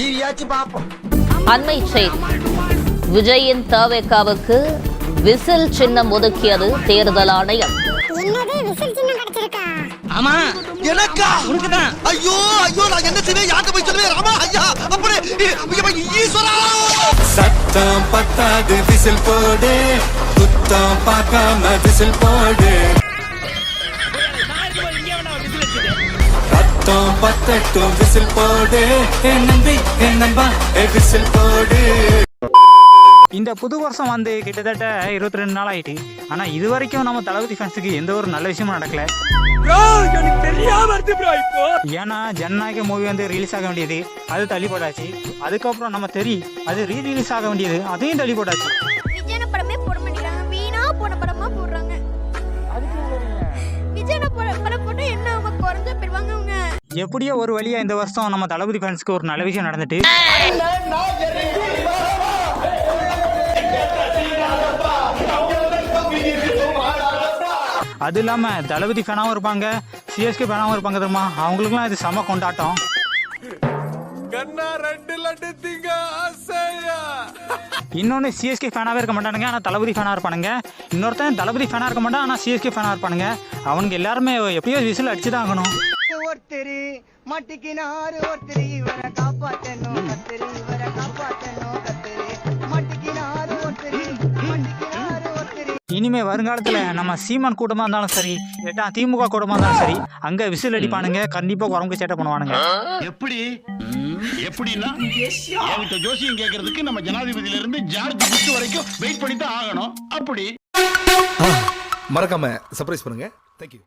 வச்சு பார்ப்போம் அண்மை செய்தி. விஜயின் தவேக்காவுக்கு விசில் சின்னம் ஒதுக்கியது தேர்தல் ஆணையம். ஆமா. எனக்கா? உனக்குதான் ஐயோ ஐயோ நான் என்ன செய்வேன் யார்கிட்ட போய் சொல்லுவேன்? ராமா ஐயா அப்படி இ- ஈஸ்வரா! சத்தம் பத்தாது விசில் போடு. குத்தம் பார்க்காம விசில் போடு. ரத்தம் பத்தட்டும் விசில் போடு. என் நம்பி என் நம்பா ஏ விசில் போடு. இந்த புது வருஷம் வந்து கிட்டத்தட்ட இருபத்தி ரெண்டு நாள் ஆயிட்டு. ஆனா இது வரைக்கும் நம்ம தளபதி ஃபேன்ஸுக்கு எந்த ஒரு நல்ல விஷயமும் நடக்கல. ஏன்னா ஜனநாயக மூவி வந்து ரிலீஸ் ஆக வேண்டியது அது தள்ளி போட்டாச்சு. அதுக்கப்புறம் நம்ம தெரி அது ரீ ரிலீஸ் ஆக வேண்டியது அதையும் தள்ளி போட்டாச்சு. எப்படியோ ஒரு வழியா இந்த வருஷம் நம்ம தளபதி ஃபேன்ஸ்க்கு ஒரு நல்ல விஷயம் நடந்துட்டு. அது இல்லாம தளபதி ஃபேனாவும் இருப்பாங்க சிஎஸ்கே ஃபேனாவும் இருப்பாங்க தெரியுமா? அவங்களுக்குலாம் இது செம கொண்டாட்டம். இன்னொன்று சிஎஸ்கே ஃபேனாகவே இருக்க மாட்டானுங்க ஆனால் தளபதி ஃபேனாக இருப்பானுங்க. இன்னொருத்தன் தளபதி ஃபேனாக இருக்க மாட்டான் ஆனால் சிஎஸ்கே ஃபேனாக இருப்பானுங்க. அவனுக்கு எல்லாருமே எப்படியோ விசில் அடிச்சு தான் ஆகணும். ஒருத்தர் மட்டிக்கினாரு ஒருத்தர் இவரை காப்பாத்தணும் கத்தரு இவரை காப்பாத்தணும் கத்தரு மட்டிக்கினாரு ஒருத்தர் மட்டிக்கினாரு ஒருத்தர். இனிமே வருங்காலத்தில் நம்ம சீமான் கூட்டமாக இருந்தாலும் சரி இல்லாட்டா திமுக கூட்டமாக இருந்தாலும் சரி அங்கே விசில் அடிப்பானுங்க கண்டிப்பாக குரங்கு சேட்டை பண்ணுவானுங்க. எப்படி? எப்படின்னா என்கிட்ட ஜோசியம் கேட்கறதுக்கு நம்ம ஜனாதிபதியில இருந்து ஜார்ஜ் புஷ் வரைக்கும் வெயிட் பண்ணி தான் ஆகணும். அப்படி. மறக்காம சர்ப்ரைஸ் பண்ணுங்க. தேங்க்யூ